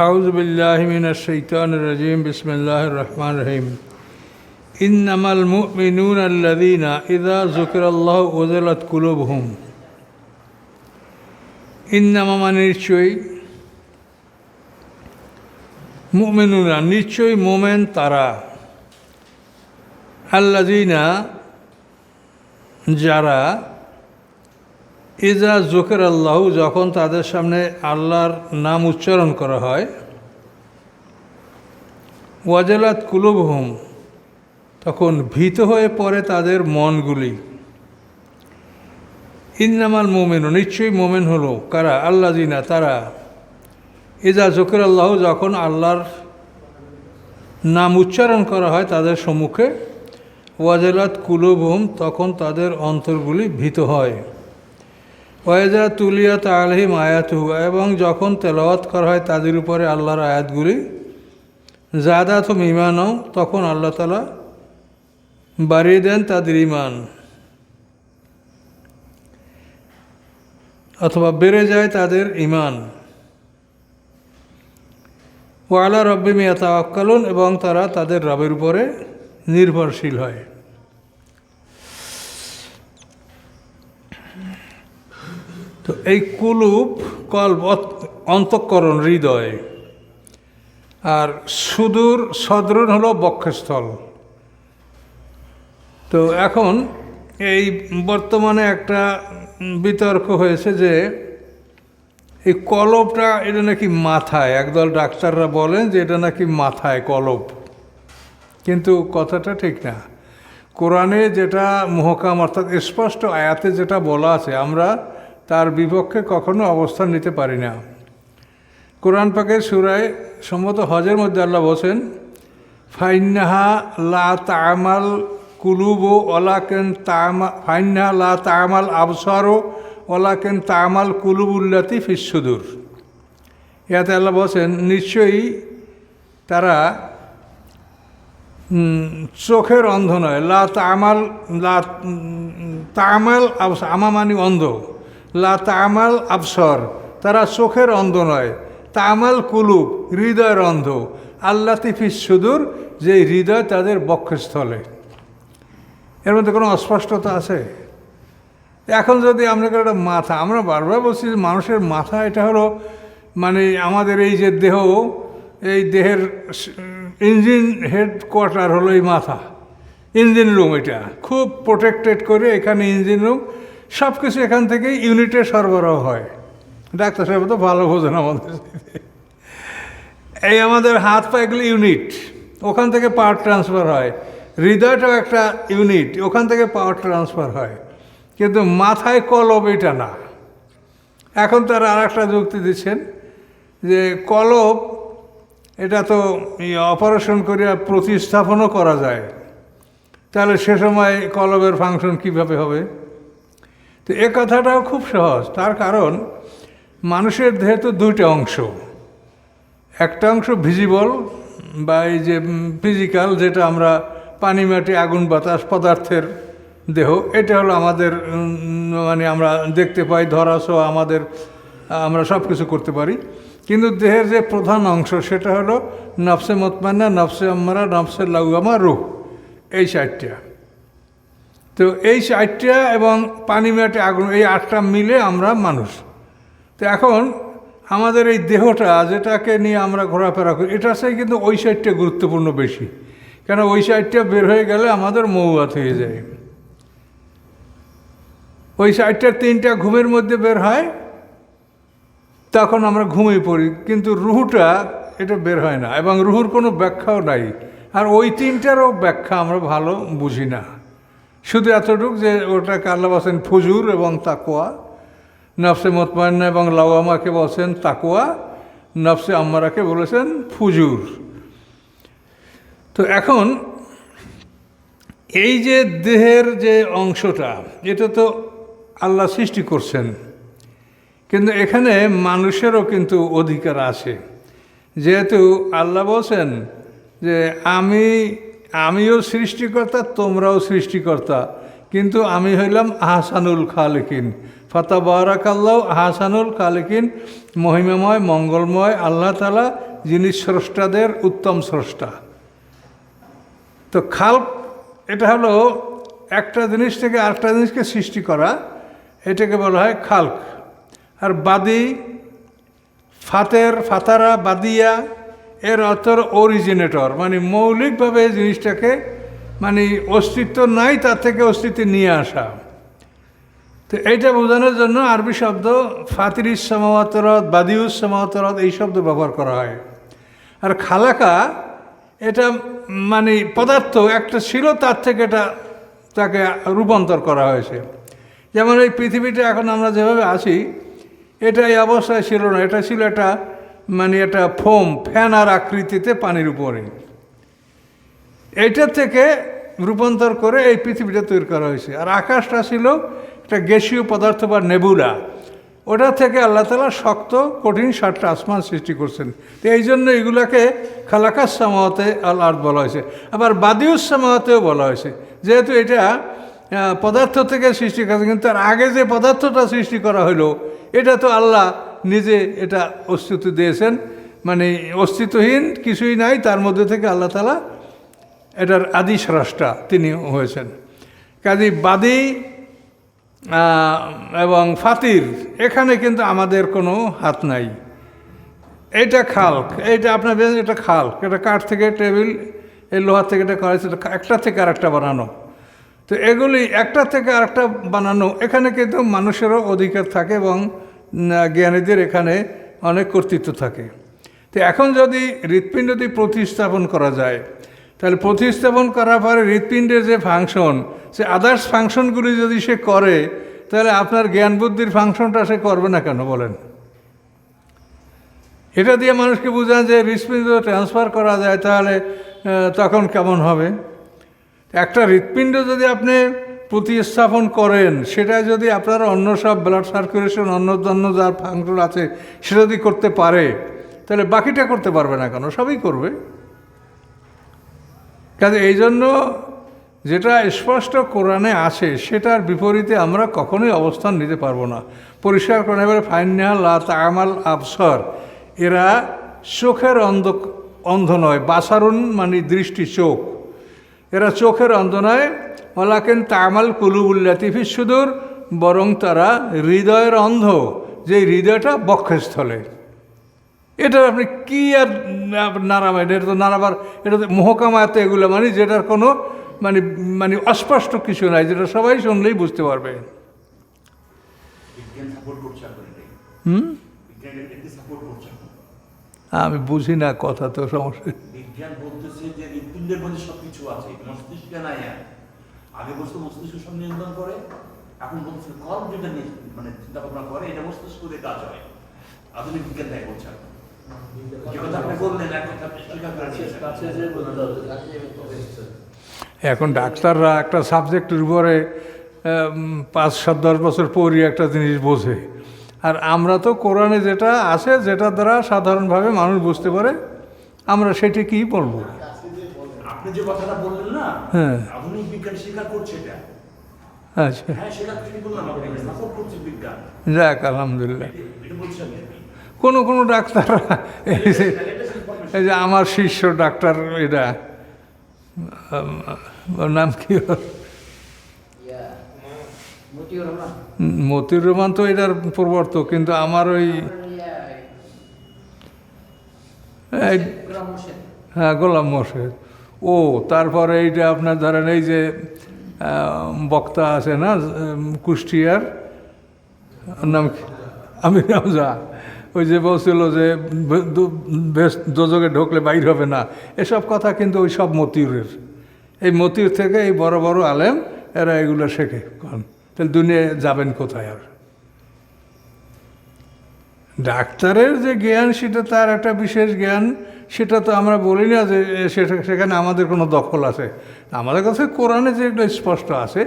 أعوذ بالله من الشيطان الرجيم بسم الله الرحمن الرحيم إنما المؤمنون الذين إذا ذكر الله وزلت قلوبهم ইন্নামা মানে নিশ্চয়ই মুমিনুনা নিশ্চয়ই মোমেন তারা আল্লাদিনা যারা ইজা জোকের আল্লাহ যখন তাদের সামনে আল্লাহর নাম উচ্চারণ করা হয়, ওয়াজেলাত কুলুবহুম, তখন ভীত হয়ে পড়ে তাদের মনগুলি। ইন্নামাল মোমেন নিশ্চয়ই মোমেন হলো, কারা? আল্লাহ দিনা তারা। ইজা জোকের আল্লাহ যখন আল্লাহর নাম উচ্চারণ করা হয় তাদের সম্মুখে, ওয়াজেলাত কুলুবহুম, তখন তাদের অন্তরগুলি ভীত হয়। ওয়াজা তুলিয়াত আলহিম আয়াতহু, এবং যখন তেলাওয়াত করা হয় তাদের উপরে আল্লাহর আয়াতগুলি জাদাত ইমানও তখন আল্লাহ তালা বাড়িয়ে দেন তাদের ইমান অথবা বেড়ে যায় তাদের ইমান ও আল্লাহ রব্বি মিয়া তাওয়াক্কালুন এবং তারা তাদের রবের উপরে নির্ভরশীল হয়। তো এই কুলুপ কল্প অন্তঃকরণ হৃদয়। আর সুদূর সদরুন হলো বক্ষস্থল। তো এখন এই বর্তমানে একটা বিতর্ক হয়েছে যে এই কলবটা এটা নাকি মাথায়, একদল ডাক্তাররা বলেন যে এটা নাকি মাথায় কলব কিন্তু কথাটা ঠিক না। কোরআনে যেটা মহকাম অর্থাৎ স্পষ্ট আয়াতে যেটা বলা আছে, আমরা তার বিপক্ষে কখনো অবস্থান নিতে পারি না। কোরআন পাকের সুরায় সম্মত হজের মধ্যে আল্লাহ বলছেন ফাইনাহা লা তামাল কুলুবো ওলাকেন তামা ফাইনাহা লা তামাল আবসারো ওলাকেন তামাল কুলুবুল্লাতি ফিসুদুর ইয়াতে আল্লাহ বলছেন, নিশ্চয়ই তারা চোখের অন্ধ নয়। লা তামাল লা তামাল আমা মানি অন্ধ। লা তামাল আবসর, তারা চোখের অন্ধ নয়। তামাল কুলুব, হৃদয়ের অন্ধ। আল্লা তিফিস সুদূর যে হৃদয় তাদের বক্ষস্থলে। এর মধ্যে কোনো অস্পষ্টতা আছে? এখন যদি আমরা একটা মাথা, আমরা বারবার বলছি যে মানুষের মাথা, এটা হলো মানে আমাদের এই যে দেহ, এই দেহের ইঞ্জিন হেডকোয়ার্টার হলো এই মাথা। ইঞ্জিন রুম এটা। খুব প্রোটেক্টেড করে এখানে ইঞ্জিন রুম সব কিছু এখান থেকে ইউনিটে সরবরাহ হয়। ডাক্তার সাহেব তো ভালো বোঝেন আমাদের। এই আমাদের হাত পা ইউনিট। ওখান থেকে পাওয়ার ট্রান্সফার হয়। হৃদয়টাও একটা ইউনিট। ওখান থেকে পাওয়ার ট্রান্সফার হয়। কিন্তু মাথায় কলব এটা না। এখন তারা আর একটা যুক্তি দিচ্ছেন যে কলব, এটা তো অপারেশন করিয়া প্রতিস্থাপনও করা যায়। তাহলে সে সময় কলবের ফাংশন কীভাবে হবে? তো এ কথাটাও খুব সহজ। তার কারণ মানুষের দেহে তো দুইটা অংশ, একটা অংশ ভিজিবল বা এই যে ফিজিক্যাল যেটা আমরা পানি, মাটি, আগুন, বাতাস, পদার্থের দেহ, এটা হলো আমাদের মানে আমরা দেখতে পাই ধরাসহ আমাদের, আমরা সব কিছু করতে পারি। কিন্তু দেহের যে প্রধান অংশ, সেটা হলো নফসে মতমান্না, নফসে আম্মারা, নফসে লাউয়ামা রুহ, এই চারটা। তো এই চারটা এবং পানি মেটে আগুন, এই আটটা মিলে আমরা মানুষ। তো এখন আমাদের এই দেহটা যেটাকে নিয়ে আমরা ঘোরাফেরা করি, এটার সাথে কিন্তু ওই সাইডটা গুরুত্বপূর্ণ বেশি। কেন ওই সাইডটা বের হয়ে গেলে আমাদের মৌয়াত হয়ে যায়। ওই সাইডটা তিনটা ঘুমের মধ্যে বের হয়, তখন আমরা ঘুমিয়ে পড়ি, কিন্তু রুহুটা এটা বের হয় না এবং রুহুর কোনো ব্যাখ্যাও নাই। আর ওই তিনটারও ব্যাখ্যা আমরা ভালো বুঝি না। শুধু এতটুকু যে ওটাকে আল্লাহ বলছেন ফুজুর এবং তাকুয়া নফসে মতমান্না এবং লাওয়ামাকে বলছেন তাকুয়া নফসে আম্মারাকে বলেছেন ফুজুর। তো এখন এই যে দেহের যে অংশটা, এটা তো আল্লাহ সৃষ্টি করছেন। কিন্তু এখানে মানুষেরও কিন্তু অধিকার আছে। যেহেতু আল্লাহ বলছেন যে আমি আমিও সৃষ্টিকর্তা, তোমরাও সৃষ্টিকর্তা। কিন্তু আমি হইলাম আহসানুল খালেকিন। ফাতা বারাকাল্লাহ হাসানুল কালিকিন মহিমাময়, মঙ্গলময়, আল্লাহ তালা যিনি স্রষ্টাদের উত্তম স্রষ্টা। তো খালক, এটা হলো একটা জিনিস থেকে আরেকটা জিনিসকে সৃষ্টি করা, এটাকে বলা হয় খালক। আর বাদি, ফাতের, ফাতারা, বাদিয়া এর অর্থ অরিজিনেটর মানে মৌলিকভাবে এই জিনিসটাকে মানে অস্তিত্ব নাই, তার থেকে অস্তিত্ব নিয়ে আসা। তো এইটা বোঝানোর জন্য আরবি শব্দ ফাতিরিস সমাওয়াতরত, বাদিউস সমাওয়াতরত এই শব্দ ব্যবহার করা হয়। আর খালাকা এটা মানে পদার্থ, একটা ছিল, তার থেকে এটা তাকে রূপান্তর করা হয়েছে। যেমন এই পৃথিবীটা এখন আমরা যেভাবে আছি, এটা এই অবস্থায় ছিল না, এটা ছিল একটা মানে একটা ফোম ফ্যানার আকৃতিতে পানির উপরে। এইটা থেকে রূপান্তর করে এই পৃথিবীটা তৈরি করা হয়েছে। আর আকাশটা ছিল একটা গ্যাসীয় পদার্থ বা নেবুলা। ওটা থেকে আল্লাহ তালা শক্ত, কঠিন সাতটা আসমান সৃষ্টি করছেন। তো এই জন্য এগুলাকে খালাকাস সামাওয়াতে আল্লাহ বলা হয়েছে। আবার বাদিউস সামাওয়াতেও বলা হয়েছে। যেহেতু এটা পদার্থ থেকে সৃষ্টি করেছে, কিন্তু তার আগে যে পদার্থটা সৃষ্টি করা হলো, এটা তো আল্লাহ নিজে এটা অস্তিত্ব দিয়েছেন। মানে অস্তিত্বহীন কিছুই নাই, তার মধ্যে থেকে আল্লাহ তালা এটার আদি স্রষ্টা তিনি হয়েছেন। কাজী বাদী এবং ফাতির, এখানে কিন্তু আমাদের কোনো হাত নাই। এইটা খালক, এইটা আপনার এটা খালক, এটা কাঠ থেকে টেবিল, এই লোহার থেকে এটা করা একটা থেকে আরেকটা বানানো। তো এগুলি একটা থেকে আরেকটা বানানো, এখানে কিন্তু মানুষেরও অধিকার থাকে এবং জ্ঞানীদের এখানে অনেক কর্তৃত্ব থাকে। তো এখন যদি হৃৎপিণ্ড যদি প্রতিস্থাপন করা যায়, তাহলে প্রতিস্থাপন করার পরে হৃৎপিণ্ডের যে ফাংশন সে আদার্স ফাংশনগুলি যদি সে করে, তাহলে আপনার জ্ঞান বুদ্ধির ফাংশনটা সে করবে না কেন বলেন? এটা দিয়ে মানুষকে বোঝান যে হৃৎপিণ্ড ট্রান্সফার করা যায়, তাহলে তখন কেমন হবে? একটা হৃৎপিণ্ড যদি আপনি প্রতিস্থাপন করেন, সেটা যদি আপনার অন্য সব ব্লাড সার্কুলেশন অন্য অন্য যার ফাংশন আছে সেটা যদি করতে পারে, তাহলে বাকিটা করতে পারবে না কেন? সবই করবে। কাজে এই জন্য যেটা স্পষ্ট কোরআনে আছে, সেটার বিপরীতে আমরা কখনোই অবস্থান নিতে পারব না। পরিষ্কার করে এবারে ফাইন্যা লা তামাল আবসর। এরা চোখের অন্ধ অন্ধ নয়, বাসারুন মানে দৃষ্টি চোখ। এরা চোখের অন্ধ নয় ওলাকেন তামাল কুলুবুল্লাতিফি সুদূর বরং তারা হৃদয়ের অন্ধ যে হৃদয়টা বক্ষস্থলে। এটা আপনি কি আর নাড়াবেন এটা তো নাড়াবার এটা তো মোহকামায়াতে এগুলো মানে যেটার কোনো মানে মানে অস্পষ্ট কিছু নাই যেটা সবাই শুনলেই বুঝতে পারবে। হুম। আমি বুঝি না কথা তো সমস্যা। বিজ্ঞান বলতেছে যে হৃৎপিণ্ডের মধ্যে সবকিছু আছে মস্তিষ্কে নাই আর। আগে বলতো মস্তিষ্ক সব নিয়ন্ত্রণ করে এখন বলছে কল যেটা মানে চিন্তা ভাবনা করে এটা মস্তিষ্ক দিয়ে কাজ হয় আধুনিক বিজ্ঞান তাই বলছে এখন। যে কথা আপনি বললেন এক কথা স্বীকার করে নিয়েছেন। কাছে যে বলতে হবে এখন ডাক্তাররা একটা সাবজেক্টের উপরে পাঁচ সাত দশ বছর পরই একটা জিনিস বোঝে আর আমরা তো কোরআনে যেটা আছে যেটা দ্বারা সাধারণভাবে মানুষ বুঝতে পারে আমরা সেটি কী বলব আপনি যে কথাটা বললেন না হ্যাঁ। আধুনিক বিজ্ঞান স্বীকার করছে এটা। আচ্ছা। হ্যাঁ যাক আলহামদুলিল্লাহ। কোনো কোনো ডাক্তাররা এই যে আমার শিষ্য ডাক্তার এটা নাম কি? ইয়া মতিউর রহমান। তো এটার প্রবর্তক কিন্তু আমার ওই হ্যাঁ গোলাম মোর্শেদ। ও, তারপরে এইটা আপনার ধরেন এই যে বক্তা আছে না কুষ্টিয়ার নাম? আমির রামজা ওই যে বলছিল যে বেশ ঢোকলে বাইর হবে না। এসব কথা কিন্তু ওই সব মতিউরের। এই মতিউর থেকে এই বড় বড় আলেম, এরা এগুলো শেখে কারণ তাহলে দুনিয়ায় যাবেন কোথায় আর? ডাক্তারের যে জ্ঞান, সেটা তার একটা বিশেষ জ্ঞান। সেটা তো আমরা বলি না যে সেটা সেখানে আমাদের কোনো দখল আছে। আমাদের কাছে কোরআনে যে একটা স্পষ্ট আছে,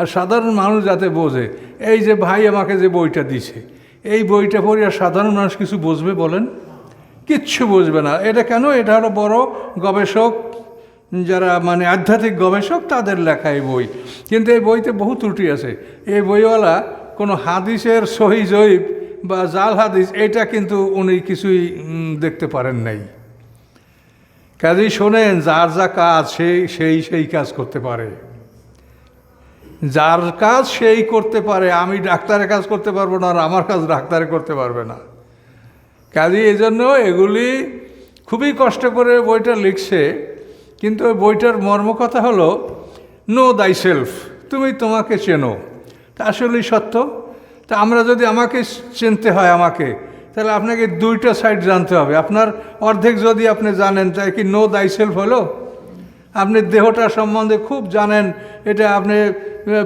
আর সাধারণ মানুষ যাতে বোঝে, এই যে ভাই আমাকে যে বইটা দিছে, এই বইটা পড়ে আর সাধারণ মানুষ কিছু বুঝবে বলেন? কিচ্ছু বুঝবে না। এটা কেন? এটা হলো বড় গবেষক, যারা মানে আধ্যাত্মিক গবেষক, তাদের লেখা এই বই। কিন্তু এই বইতে বহু ত্রুটি আছে। এই বইওয়ালা কোনো হাদিসের সহি জৈব বা জাল হাদিস, এটা কিন্তু উনি কিছুই দেখতে পারেন নাই। কাজেই শোনেন, যার যা কাজ সেই সেই সেই কাজ করতে পারে। যার কাজ সেই করতে পারে, আমি ডাক্তারের কাজ করতে পারব না আর আমার কাজ ডাক্তারে করতে পারবে না। কাজে এই জন্য এগুলি খুবই কষ্ট করে বইটা লিখছে, কিন্তু ওই বইটার মর্মকথা হলো নো দাই সেলফ তুমি তোমাকে চেনো। তা আসলেই সত্য? তা আমরা যদি আমাকে চিনতে হয় আমাকে তাহলে আপনাকে দুইটা সাইড জানতে হবে। আপনার অর্ধেক যদি আপনি জানেন তাই কি নো দাই সেলফ হলো? আপনি দেহটা সম্বন্ধে খুব জানেন, এটা আপনি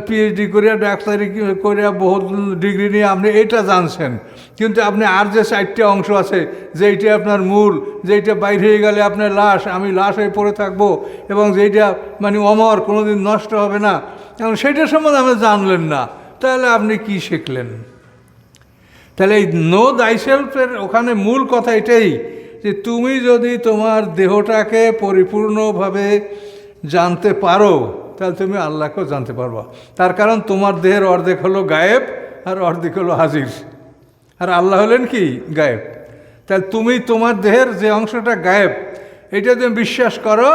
পিএইচডি করিয়া, ডাক্তারি করিয়া, বহুত ডিগ্রি নিয়ে আপনি এটা জানছেন। কিন্তু আপনি আর যে চারটে অংশ আছে, যেইটা আপনার মূল, যেইটা বাইরে হয়ে গেলে আপনার লাশ, আমি লাশ হয়ে পড়ে থাকব এবং যেইটা মানে অমর, কোনোদিন নষ্ট হবে না। এবং সেইটা সম্বন্ধে আপনি জানলেন না। তাহলে আপনি কি শিখলেন? তাহলে এই নো দাইসেলফের ওখানে মূল কথা এটাই যে তুমি যদি তোমার দেহটাকে পরিপূর্ণভাবে জানতে পারো, তাহলে তুমি আল্লাহকেও জানতে পারবা। তার কারণ তোমার দেহের অর্ধেক হলো গায়েব আর অর্ধেক হলো হাজির। আর আল্লাহ হলেন কি? গায়েব। তাহলে তুমি তোমার দেহের যে অংশটা গায়েব, এটা তুমি বিশ্বাস করো,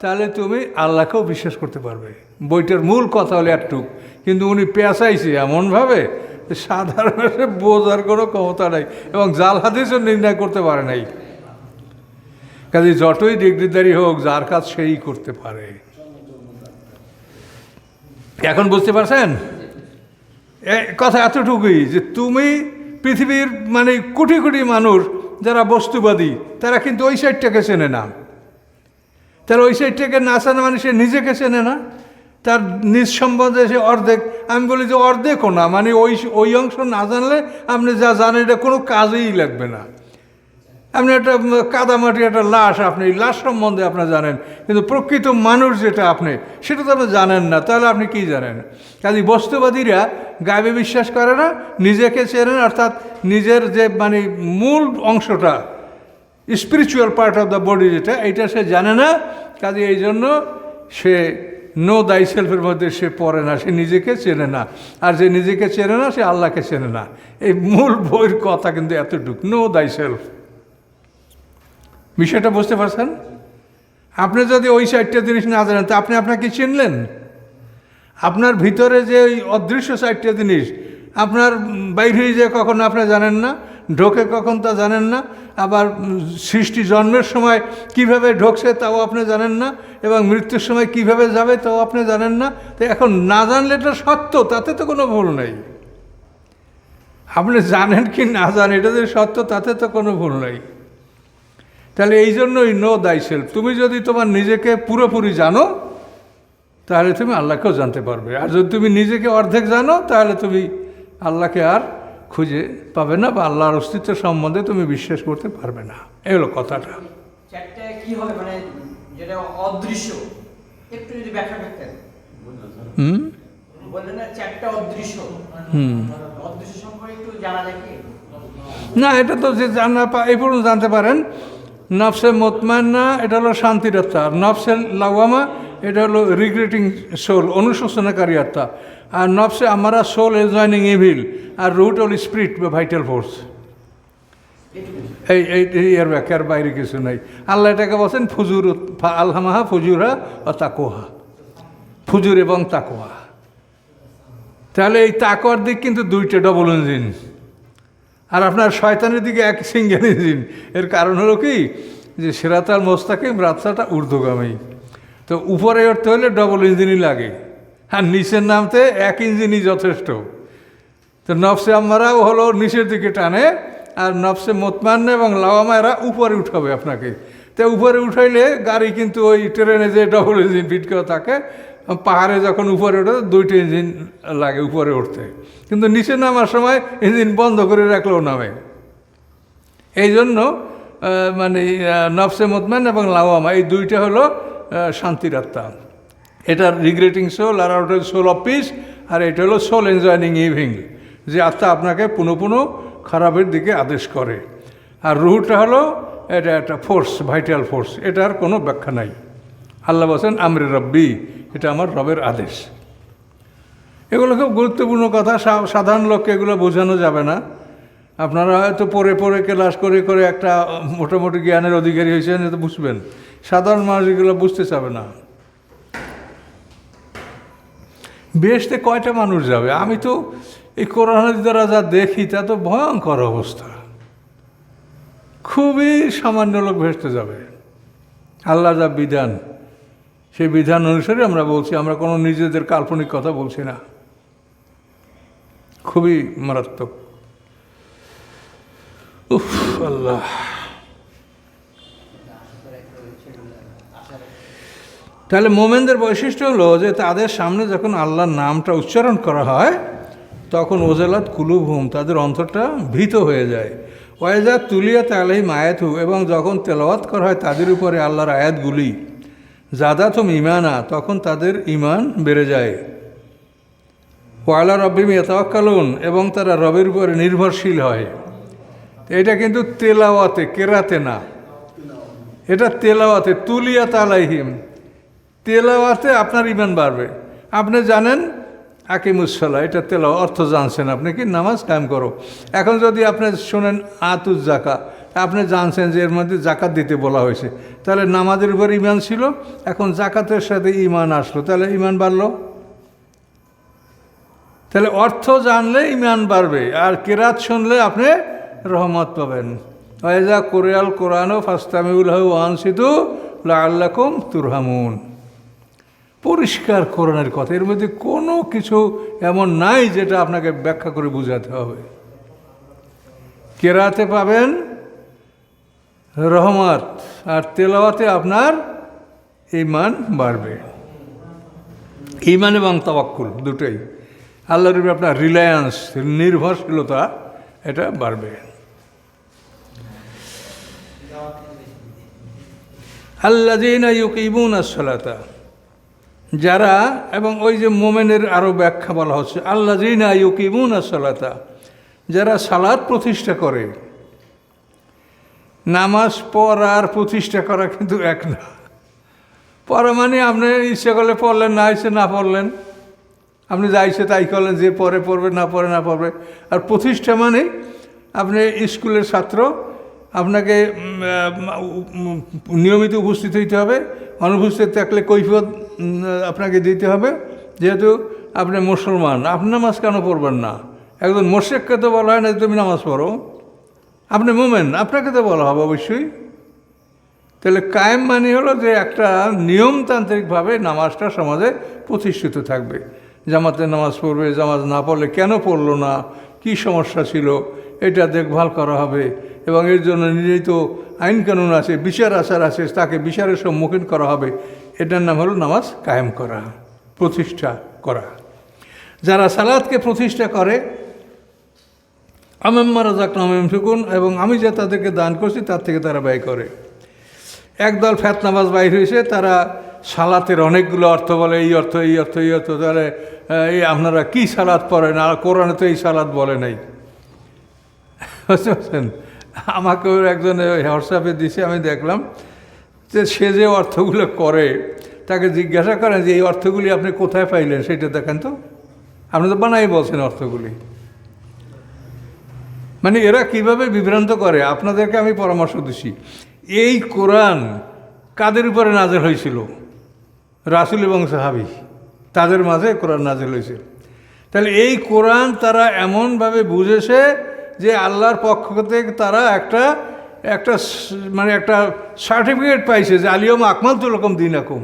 তাহলে তুমি আল্লাহকেও বিশ্বাস করতে পারবে। বইটার মূল কথা হলো একটুক কিন্তু উনি পেঁচাইছে এমনভাবে সাধারণ বোঝার কোনো ক্ষমতা নাই এবং জাল হাদিসও নির্ণয় করতে পারে নাই। কাজে যতই ডিগ্রিদারি হোক, যার কাজ সেই করতে পারে। এখন বুঝতে পারছেন? কথা এতটুকুই যে তুমি পৃথিবীর মানে কোটি কোটি মানুষ যারা বস্তুবাদী, তারা কিন্তু ওই সাইডটাকে চেনে না। তারা ওই সাইডটাকে না চেনে মানে সে নিজেকে চেনে না। তার নিজ সম্বন্ধে সে অর্ধেক, আমি বলি যে অর্ধেকও না মানে ওই ওই অংশ না জানলে আপনি যা জানেন এটা কোনো কাজেই লাগবে না। আপনি একটা কাদামাটি, একটা লাশ আপনি লাশ সম্বন্ধে আপনি জানেন, কিন্তু প্রকৃত মানুষ যেটা আপনি, সেটা তো আপনি জানেন না, তাহলে আপনি কি জানেন? কাজে বস্তুবাদীরা গায়ে বিশ্বাস করে না, নিজেকে চেনেন অর্থাৎ নিজের যে মানে মূল অংশটা spiritual part of the body যেটা, এটা সে জানে না কাজে এই জন্য সে নো দাই সেলফের মধ্যে সে পড়ে না, সে নিজেকে চেনে না। আর যে নিজেকে চেনে না, সে আল্লাহকে চেনে না। এই মূল বইয়ের কথা কিন্তু এতটুকু। নো দাই সেলফ বিষয়টা বুঝতে পারছেন? আপনি যদি ওই চারটে জিনিস না জানেন, তা আপনি আপনাকে চিনলেন? আপনার ভিতরে যে ওই অদৃশ্য চারটে জিনিস, আপনার বাইরে যে কখনো আপনি জানেন না ঢোকে কখন তা জানেন না, আবার সৃষ্টি জন্মের সময় কীভাবে ঢোকছে তাও আপনি জানেন না, এবং মৃত্যুর সময় কীভাবে যাবে তাও আপনি জানেন না, তো এখন না জানলে এটা সত্য, তাতে তো কোনো ভুল নেই। আপনি জানেন কি না জানেন, এটা যে সত্য, তাতে তো কোনো ভুল নেই। তাহলে এই জন্যই নো দাই সেলফ। তুমি যদি তোমার নিজেকে পুরোপুরি জানো, তাহলে তুমি আল্লাহকেও জানতে পারবে। আর যদি তুমি নিজেকে অর্ধেক জানো, তাহলে তুমি আল্লাহকে আর খুঁজে পাবে না বা আল্লাহর অস্তিত্ব সম্বন্ধে তুমি বিশ্বাস করতে পারবে না। এই হলো কথাটা। কি হবে? মানে যেটা অদৃশ্য। একটু যদি ব্যাখ্যা করতেন। হুম? না না এটা তো যে জানা এই পর্যন্ত জানতে পারেন। নফসে মোতমান্না এটা হলো শান্তির আত্মা। আর নফসে লাওয়ামা এটা হলো রিগ্রেটিং সোল অনুশোচনাকারী আত্মা। আর নফসে আমরা সোল এনজয়নিং ইভিল আর রুট অল স্পিরিট বা ভাইটাল ফোর্স এই এই এর ব্যাখ্যার বাইরে কিছু নাই। আল্লাহ এটাকে বলছেন, ফুজুর আলহামাহা ফুজুরা ও তাকোহা ফুজুর এবং তাকোয়া তাহলে এই তাকোয়ার দিক কিন্তু দুইটা ডবল ইঞ্জিন আর আপনার শয়তানের দিকে এক সিঙ্গেল ইঞ্জিন এর কারণ হলো কি? যে সেরাতাল মোস্তাকিম, রাস্তাটা ঊর্ধ্বগামী। তো উপরে উঠতে হলে ডবল ইঞ্জিনই লাগে। আর নিচের নামতে এক ইঞ্জিনই যথেষ্ট। তো নফসে আম্মারাও হলো নিচের দিকে টানে, আর নফসে মোতমান এবং লাওয়ামা এরা উপরে উঠাবে আপনাকে। তো উপরে উঠাইলে গাড়ি কিন্তু ওই ট্রেনে যে ডবল ইঞ্জিন ফিট করে থাকে, পাহাড়ে যখন উপরে ওঠে, দুইটা ইঞ্জিন লাগে উপরে উঠতে। কিন্তু নিচে নামার সময় ইঞ্জিন বন্ধ করে রাখলেও নামে। এই জন্য মানে নফসে মোতমান এবং লাওয়ামা, এই দুইটা হলো শান্তির আত্মা। এটার রিগ্রেটিং সোল আর ওটা সোল অফ পিস আর এটা হলো সোল এনজয়নিং ইভিং যে আত্মা আপনাকে পুনঃ পুনঃ খারাপের দিকে আদেশ করে। আর রুহটা হলো, এটা একটা ফোর্স ভাইটাল ফোর্স এটার কোনো ব্যাখ্যা নাই। আল্লাহ বলছেন, আমরে রব্বি এটা আমার রবের আদেশ। এগুলো খুব গুরুত্বপূর্ণ কথা সাধারণ লোককে এগুলো বোঝানো যাবে না। আপনারা হয়তো পরে পরে ক্লাস করে করে একটা মোটামুটি জ্ঞানের অধিকারী হয়েছেন এটা বুঝবেন। সাধারণ মানুষ এগুলো বুঝতে চাবে না। বেশতে কয়টা মানুষ যাবে? আমি তো এই করোনার দ্বারা যা দেখি, তা তো ভয়ঙ্কর অবস্থা। খুবই সামান্য লোক ভেসতে যাবে। আল্লাহ যা বিধান, সেই বিধান অনুসারে আমরা বলছি, আমরা কোনো নিজেদের কাল্পনিক কথা বলছি না। খুবই মারাত্মক। উফ, আল্লাহ। তাহলে মোমেনদের বৈশিষ্ট্য হলো যে তাদের সামনে যখন আল্লাহর নামটা উচ্চারণ করা হয়, তখন ওজেলাত কুলুভূম তাদের অন্তরটা ভীত হয়ে যায়। ওয়াইজা তুলিয়া তালেই মায়াতু এবং যখন তেলাওয়াত করা হয় তাদের উপরে আল্লাহর আয়াতগুলি, জাদাতম ইমানা তখন তাদের ইমান বেড়ে যায়। ওয়ালা রব্বিম এতাওয়াক্কালুন এবং তারা রবের উপরে নির্ভরশীল হয়। এটা কিন্তু তেলাওয়াতে, কেরাতে না। এটা তেলাওয়াতে তুলিয়া তালাইহিম তেলাওয়াতে আপনার ইমান বাড়বে। আপনি জানেন আকিমুসলা এটা তেলাও অর্থ জানছেন আপনি কি? নামাজ কায়েম করো। এখন যদি আপনি শোনেন আতুজ জাকা আপনি জানছেন যে এর মধ্যে জাকাত দিতে বলা হয়েছে, তাহলে নামাজের উপর ইমান ছিল, এখন জাকাতের সাথে ইমান আসলো, তাহলে ইমান বাড়লো? তাহলে অর্থ জানলে ইমান বাড়বে, আর কেরাত শুনলে আপনি রহমত পাবেন। ওয়াইজা কোরিয়াল কোরআনও ফাস্তামিউল হউ আনসিতু লাল্লাকুম তুরহামুন। পরিষ্কার কোরআনের কথা। এর মধ্যে কোনো কিছু এমন নাই যেটা আপনাকে ব্যাখ্যা করে বোঝাতে হবে। কেরাতে পাবেন রহমত, আর তেলাওয়াতে আপনার ইমান বাড়বে। ইমান এবং তাওয়াক্কুল দুটোই। আল্লাহর উপরে আপনার রিলায়েন্স, নির্ভরশীলতা, এটা বাড়বে। আল্লাদিনা ইউকিবুন আসলাতা যারা এবং ওই যে মোমেনের আরও ব্যাখ্যা বলা হচ্ছে আল্লাদিনা ইউকিবুন আসলাতা যারা সালাদ প্রতিষ্ঠা করে, নামাজ পড়ার প্রতিষ্ঠা করা কিন্তু এক না। পড়া মানে আপনি ইচ্ছে করলে পড়লেন, না ইচ্ছে না পড়লেন। আপনি যা ইচ্ছে তাই করলেন, যে পরে পড়বে, না পড়ে না পড়বে। আর প্রতিষ্ঠা মানে আপনি স্কুলের ছাত্র আপনাকে নিয়মিত উপস্থিত হইতে হবে। অনুপস্থিত থাকলে কৈফিয়ত উম, আপনাকে দিতে হবে। যেহেতু আপনি মুসলমান আপনি নামাজ কেন পড়বেন না? একজন মোশেককে তো বলা হয় না তুমি নামাজ পড়ো। আপনি মোমেন আপনাকে তো বলা হবে অবশ্যই। তাহলে কায়েম মানে হলো যে একটা নিয়মতান্ত্রিকভাবে নামাজটা সমাজে প্রতিষ্ঠিত থাকবে। জামাতে নামাজ পড়বে জামাজ না পড়লে কেন পড়ল না? কি সমস্যা ছিল? এটা দেখভাল করা হবে। এবং এর জন্য নির্ধারিত আইন কানুন আছে, বিচার আচার আছে, তাকে বিচারের সম্মুখীন করা হবে। এটার নাম হলো নামাজ কায়েম করা, প্রতিষ্ঠা করা। যারা সালাদকে প্রতিষ্ঠা করে আমেম্মারা যাক নামেম শুকুন এবং আমি যে তাদেরকে দান করছি, তার থেকে তারা ব্যয় করে। একদল ফ্যাতনাবাজ বাইর হয়েছে, তারা সালাতের অনেকগুলো অর্থ বলে, এই অর্থ এই অর্থ এই অর্থ, তাহলে এই আপনারা কি সালাদ পড়েন? আর কোরআনে তো এই সালাদ বলে নাই। বুঝতে পারছেন? আমাকেও একজনে হোয়াটসঅ্যাপে দিছে, আমি দেখলাম যে সে যে অর্থগুলো করে, তাকে জিজ্ঞাসা করেন যে এই অর্থগুলি আপনি কোথায় পাইলেন, সেটা দেখেন তো। আপনি তো বানাই বলছেন অর্থগুলি। মানে এরা কীভাবে বিভ্রান্ত করে? আপনাদেরকে আমি পরামর্শ দিচ্ছি এই কোরআন কাদের উপরে নাজেল হয়েছিল? রাসুল এবং সাহাবি, তাদের মাঝে কোরআন নাজেল হয়েছে। তাহলে এই কোরআন তারা এমনভাবে বুঝেছে যে আল্লাহর পক্ষ থেকে তারা একটা একটা মানে একটা সার্টিফিকেট পাইছে যে আলিয়ম আকমাল তুলকম দিন আকুম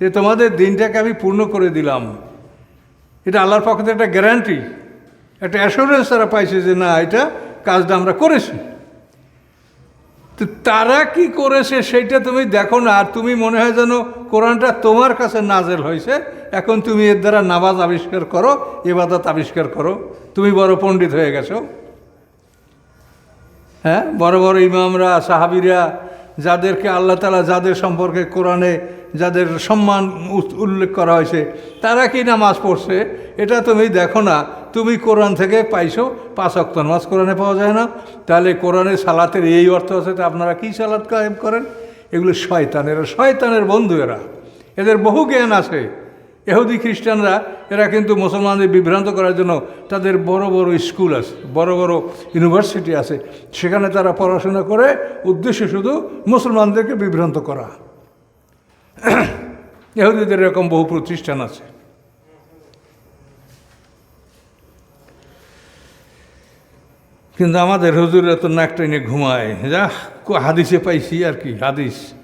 যে তোমাদের দিনটাকে আমি পূর্ণ করে দিলাম। এটা আল্লাহর পক্ষ থেকে একটা গ্যারান্টি একটা অ্যাসুরেন্স তারা পাইছে যে না, এটা কাজটা আমরা করেছি। তো তারা কি করেছে সেইটা তুমি দেখো না, আর তুমি মনে হয় যেন কোরআনটা তোমার কাছে নাজেল হয়েছে। এখন তুমি এর দ্বারা নামাজ আবিষ্কার করো, এবাদত আবিষ্কার করো। তুমি বড় পণ্ডিত হয়ে গেছো। হ্যাঁ? বড় বড় ইমামরা, সাহাবিরা, যাদেরকে আল্লাহ তালা যাদের সম্পর্কে কোরআনে যাদের সম্মান উল্লেখ করা হয়েছে, তারা কি নামাজ পড়ছে? এটা তুমি দেখো না। তুমি কোরআন থেকে পাইছো, পাঁচ অক্ত নামাজ কোরআনে পাওয়া যায় না। তাহলে কোরআনে সালাতের এই অর্থ আছে তা আপনারা কী সালাত কায়েম করেন? এগুলো শয়তান শয়তানের বন্ধু এরা। এদের বহু জ্ঞান আছে। এহুদি খ্রিস্টানরা, এরা কিন্তু মুসলমানদের বিভ্রান্ত করার জন্য তাদের বড় বড় স্কুল আছে, বড় বড় ইউনিভার্সিটি আছে। সেখানে তারা পড়াশোনা করে, উদ্দেশ্য শুধু মুসলমানদেরকে বিভ্রান্ত করা। এহুদিদের এরকম বহু প্রতিষ্ঠান আছে। কিন্তু আমাদের হুজুরা তো নাকটা নিয়ে ঘুমায়। যা, হাদিসে পাইছি আর কি, হাদিস।